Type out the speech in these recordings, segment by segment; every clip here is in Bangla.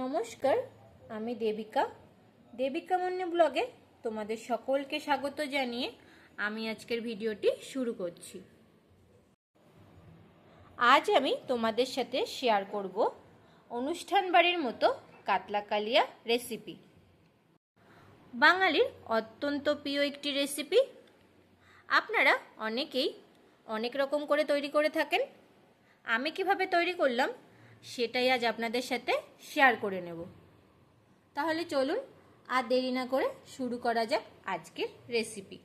নমস্কার, আমি দেবিকা। দেবিকা মন্যে ব্লগে তোমাদের সকলকে স্বাগত জানিয়ে আমি আজকের ভিডিওটি শুরু করছি। আজ আমি তোমাদের সাথে শেয়ার করব অনুষ্ঠান বাড়ির মতো কাতলা কালিয়া রেসিপি বাঙালির অত্যন্ত প্রিয় একটি রেসিপি আপনারা অনেকেই অনেক রকম করে তৈরি করে থাকেন। আমি কীভাবে তৈরি করলাম সেটাই আজ আপনাদের সাথে শেয়ার করে নেব। তাহলে চলুন আর দেরি না করে শুরু করা যাক আজকের রেসিপি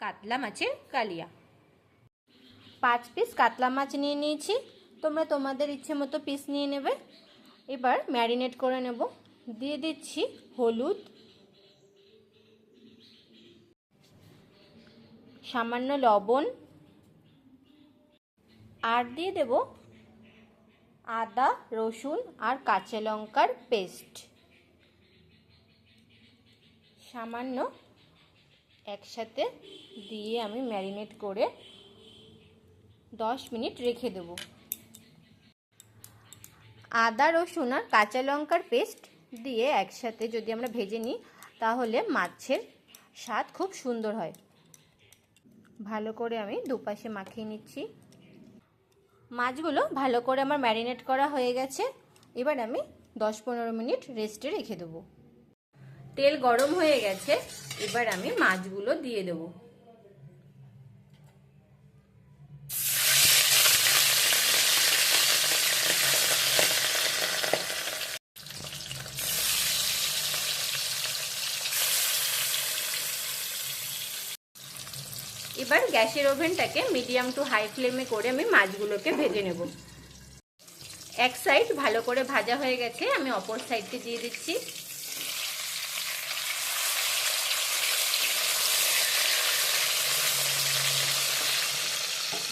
কাতলা মাছের কালিয়া। পাঁচ পিস কাতলা মাছ নিয়ে নিয়েছি। তোমরা তোমাদের ইচ্ছে মতো পিস নিয়ে নেবে। এবার ম্যারিনেট করে নেব। দিয়ে দিচ্ছি হলুদ। সামান্য লবণ। আর দিয়ে দেব আদা, রসুন আর কাঁচা লঙ্কার পেস্ট। সামান্য একসাথে দিয়ে আমি ম্যারিনেট করে দশ মিনিট রেখে দেব। আদা, রসুন আর কাঁচা লঙ্কার পেস্ট দিয়ে একসাথে যদি আমরা ভেজে নিই, তাহলে মাছের স্বাদ খুব সুন্দর হয়। ভালো করে আমি দুপাশে মাখিয়ে নিচ্ছি। মাছগুলো ভালো করে আমার ম্যারিনেট করা হয়ে গেছে। এবার আমি দশ পনেরো মিনিট রেস্টে রেখে দেবো। তেল গরম হয়ে গেছে, এবার আমি মাছগুলো দিয়ে দেব। এবার গ্যাসের ওভেনটাকে মিডিয়াম টু হাই ফ্লেমে করে আমি মাছগুলোকে ভেজে নেব। এক সাইড ভালো করে ভাজা হয়ে গেছে, আমি অপর সাইডকে দিয়ে দিচ্ছি।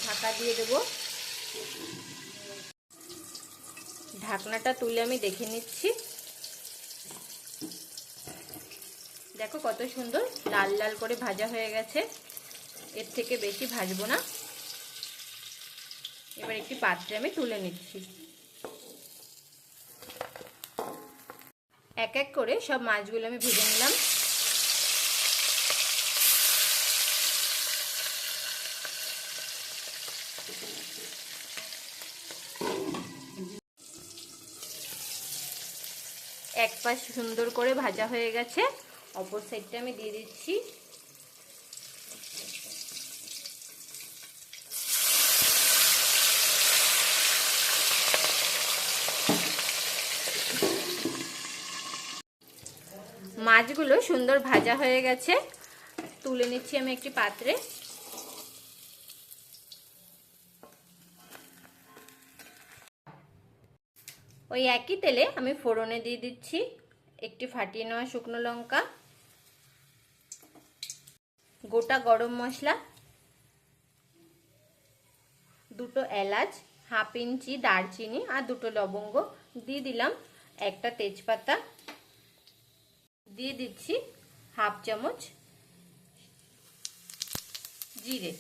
ঢাকা দিয়ে দেব। ঢাকনাটা তুলে আমি দেখে নিচ্ছি। দেখো কত সুন্দর লাল লাল করে ভাজা হয়ে গেছে। এর থেকে বেশি ভাজবো না। এবার একটি পাত্রে আমি তুলে নিচ্ছি। এক এক করে সব মাছগুলো আমি ভেজে নিলাম। এক পাশ সুন্দর করে ভাজা হয়ে গেছে। অপর সাইডটা আমি দিয়ে দিচ্ছি। মাছগুলো সুন্দর ভাজা হয়ে গেছে। তুলে নিচ্ছি আমি একটি পাত্রে। ওই একই তেলে আমি ফোড়নে দিয়ে দিচ্ছি একটি ফাটিয়ে নেওয়া শুকনো লঙ্কা, গোটা গরম মশলা, দুটো এলাচ, হাফ ইঞ্চি দারচিনি আর দুটো লবঙ্গ। দিয়ে দিলাম একটা তেজপাতা। দিয়ে দিচ্ছি হাফ চামচ জিরে।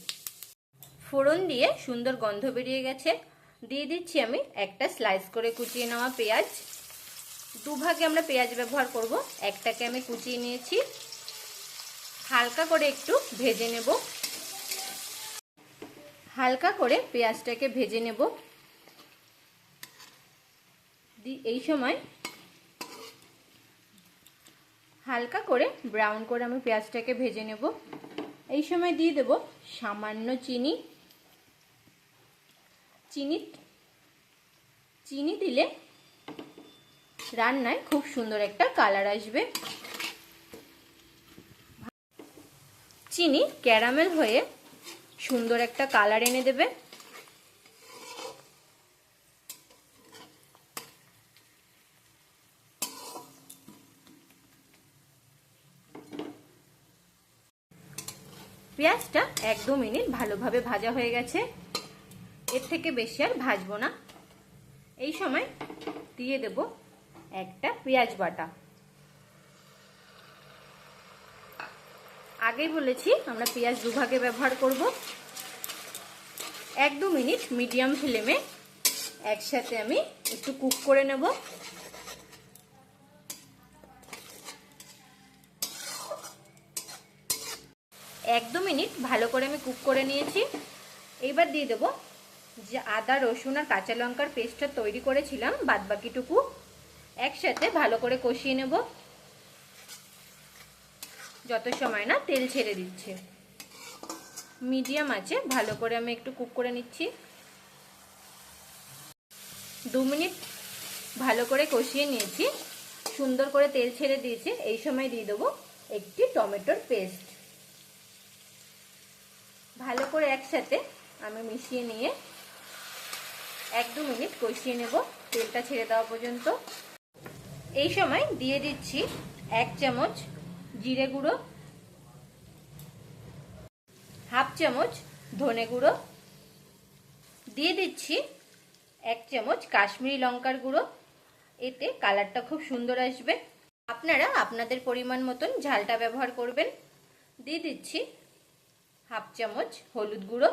ফোড়ন দিয়ে সুন্দর গন্ধ বেরিয়ে গেছে। দিয়ে দিচ্ছি আমি একটা স্লাইস করে কুচিয়ে নেওয়া পেঁয়াজ। দুভাগে আমরা পেঁয়াজ ব্যবহার করব। একটাকে আমি কুচিয়ে নিয়েছি। হালকা করে একটু ভেজে নেব। হালকা করে পেঁয়াজটাকে ভেজে নেব। এই সময় হালকা করে ব্রাউন করে আমি পেঁয়াজটাকে ভেজে নেব। এই সময় দিয়ে দেব সামান্য চিনি। চিনি চিনি দিলে রান্নায় খুব সুন্দর একটা কালার আসবে। চিনি ক্যারামেল হয়ে সুন্দর একটা কালার এনে দেবে। পেঁয়াজটা এক দু মিনিট ভালোভাবে ভাজা হয়ে গেছে। এর থেকে বেশি আর ভাজবো না। এই সময় দিয়ে দেব একটা পেঁয়াজ বাটা। আগেই বলেছি, আমরা পেঁয়াজ দুভাগে ব্যবহার করব। এক দু মিনিট মিডিয়াম ফ্লেমে একসাথে আমি একটু কুক করে নেব। এক দু মিনিট ভালো করে আমি কুক করে নিয়েছি। এইবার দিয়ে দেবো যে আদা, রসুন আর কাঁচা লঙ্কার পেস্টটা তৈরি করেছিলাম বাদ বাকিটুকু একসাথে ভালো করে কষিয়ে নেব। যত সময় না তেল ছেড়ে দিচ্ছে। মিডিয়াম আছে, ভালো করে আমি একটু কুক করে নিচ্ছি। দু মিনিট ভালো করে কষিয়ে নিয়েছি। সুন্দর করে তেল ছেড়ে দিয়েছে। এই সময় দিয়ে দেবো একটি টমেটোর পেস্ট। ভালো করে একসাথে আমি মিশিয়ে নিয়ে এক দু মিনিট কষিয়ে নেব, তেলটা ছেড়ে দেওয়া পর্যন্ত। এই সময় দিয়ে দিচ্ছি এক চামচ জিরে গুঁড়ো, হাফ চামচ ধনে গুঁড়ো, দিয়ে দিচ্ছি এক চামচ কাশ্মীরি লঙ্কার গুঁড়ো। এতে কালারটা খুব সুন্দর আসবে। আপনারা আপনাদের পরিমাণ মতন ঝালটা ব্যবহার করবেন। দিয়ে দিচ্ছি হাফ চামচ হলুদ গুঁড়ো,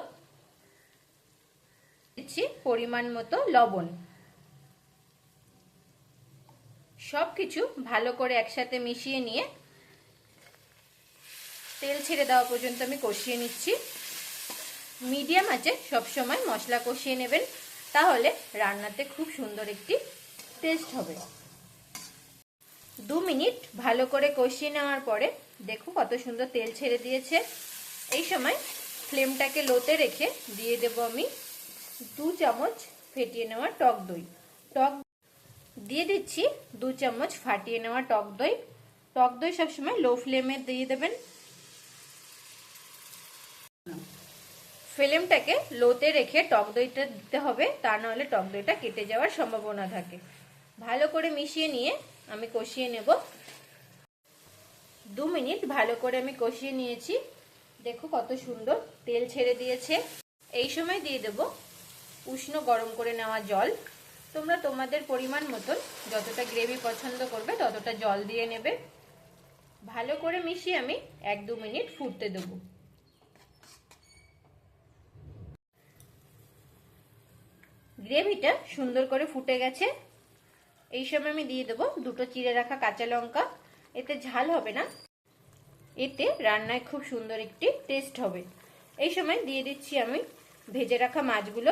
দিচ্ছি পরিমাণ মতো লবণ। সব কিছু ভালো করে একসাথে মিশিয়ে নিয়ে তেল ছেড়ে দেওয়া পর্যন্ত আমি কষিয়ে নিচ্ছি। মিডিয়াম আছে সবসময় মশলা কষিয়ে নেবেন, তাহলে রান্নাতে খুব সুন্দর একটি টেস্ট হবে। দু মিনিট ভালো করে কষিয়ে নেওয়ার পরে দেখো কত সুন্দর তেল ছেড়ে দিয়েছে। এই সময় ফ্লেমটাকে লোতে রেখে দিয়ে দেব আমি দু চামচ ফেটিয়ে নেওয়া টক দই। টক দিয়ে দিচ্ছি দু চামচ ফাটিয়ে নেওয়া টক দই। টক দই সবসময় লো ফ্লেমে দিয়ে দেবেন। ফ্লেমটাকে লোতে রেখে টক দইটা দিতে হবে, তা নাহলে টক দইটা কেটে যাওয়ার সম্ভাবনা থাকে। ভালো করে মিশিয়ে নিয়ে আমি কষিয়ে নেব। দু মিনিট ভালো করে আমি কষিয়ে নিয়েছি। দেখো কত সুন্দর, তেল ছেড়ে দিয়েছে। এই সময় দিয়ে দেব উষ্ণ গরম করে নেওয়া জল। তোমরা তোমাদের পরিমাণ মতন যতটা গ্রেভি পছন্দ করবে ততটা জল দিয়ে নেবে। ভালো করে মিশিয়ে আমি এক দু মিনিট ফুটতে দেবো। গ্রেভিটা সুন্দর করে ফুটে গেছে। এই সময় আমি দিয়ে দেবো দুটো চিড়ে রাখা কাঁচা লঙ্কা। এতে ঝাল হবে না। এতে রান্নায় খুব সুন্দর একটি টেস্ট হবে। এই সময় দিয়ে দিচ্ছি আমি ভেজে রাখা মাছগুলো।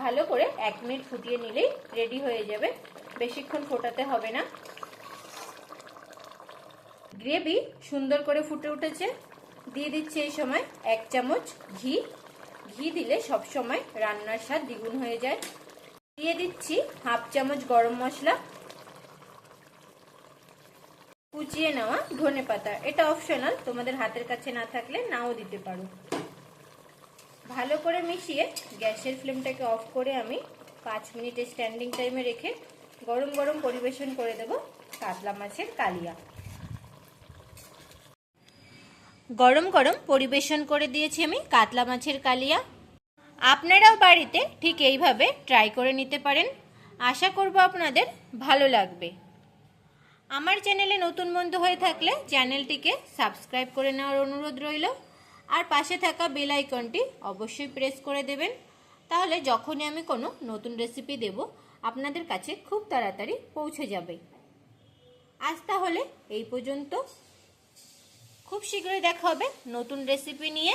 ভালো করে এক মিনিট ফুটিয়ে নিলেই রেডি হয়ে যাবে। বেশিক্ষণ ফোটাতে হবে না। গ্রেভি সুন্দর করে ফুটে উঠেছে। দিয়ে দিচ্ছি এই সময় এক চামচ ঘি। ঘি দিলে সব সময় রান্নার স্বাদ দ্বিগুণ হয়ে যায়। দিয়ে দিচ্ছি হাফ চামচ গরম মশলা। কুচিয়ে নেওয়া ধনে পাতা। এটা অপশনাল তোমাদের হাতের কাছে না থাকলে নাও দিতে পারো। ভালো করে মিশিয়ে গ্যাসের ফ্লেমটাকে অফ করে আমি পাঁচ মিনিটের স্ট্যান্ডিং টাইমে রেখে গরম গরম পরিবেশন করে দেব কাতলা মাছের কালিয়া। গরম গরম পরিবেশন করে দিয়েছি আমি কাতলা মাছের কালিয়া। আপনারাও বাড়িতে ঠিক এইভাবে ট্রাই করে নিতে পারেন। আশা করব আপনাদের ভালো লাগবে। আমার চ্যানেলে নতুন বন্ধু হয়ে থাকলে চ্যানেলটিকে সাবস্ক্রাইব করে নেওয়ার অনুরোধ রইল। আর পাশে থাকা বেল আইকনটি অবশ্যই প্রেস করে দেবেন। তাহলে যখনই আমি কোনো নতুন রেসিপি দেব, আপনাদের কাছে খুব তাড়াতাড়ি পৌঁছে যাবে। আজ তাহলে এই পর্যন্ত। খুব শীঘ্রই দেখা হবে নতুন রেসিপি নিয়ে।